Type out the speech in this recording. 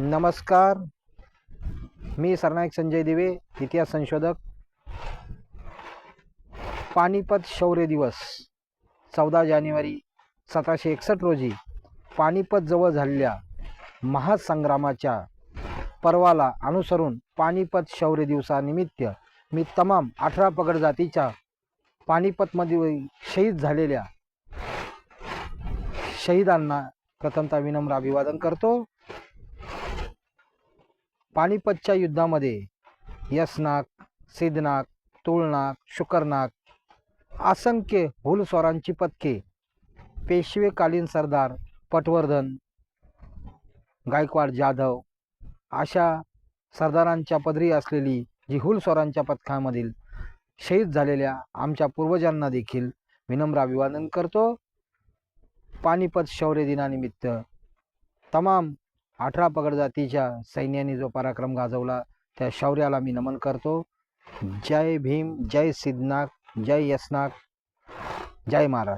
नमस्कार. मी सरनायक संजय दिवे इतिहास संशोधक. पानिपत शौर्य दिवस चौदा जानेवारी सतराशे एकसष्ट रोजी पानिपतजवळ झालेल्या महासंग्रामाच्या पर्वाला अनुसरून पानिपत शौर्य दिवसानिमित्त मी तमाम अठरा पगड जातीच्या पानिपतमध्ये शहीद झालेल्या शहीदांना प्रथमता विनम्र अभिवादन करतो. पानिपतच्या युद्धामध्ये यसनाक सिद्धनाक तुळनाक शुकरनाक असंख्य हुलस्वरांची पदके पेशवेकालीन सरदार पटवर्धन गायकवाड जाधव अशा सरदारांच्या पदरी असलेली जी हुलस्वरांच्या पथकामधील शहीद झालेल्या आमच्या पूर्वजांना देखील विनम्र अभिवादन करतो. पानिपत शौर्य दिनानिमित्त तमाम अठरा पगड जातीच्या सैन्याने जो पराक्रम गाजवला त्या शौर्याला मी नमन करतो. जय भीम जय सिद्धनाथ जय यसनाथ जय महाराष्ट्र.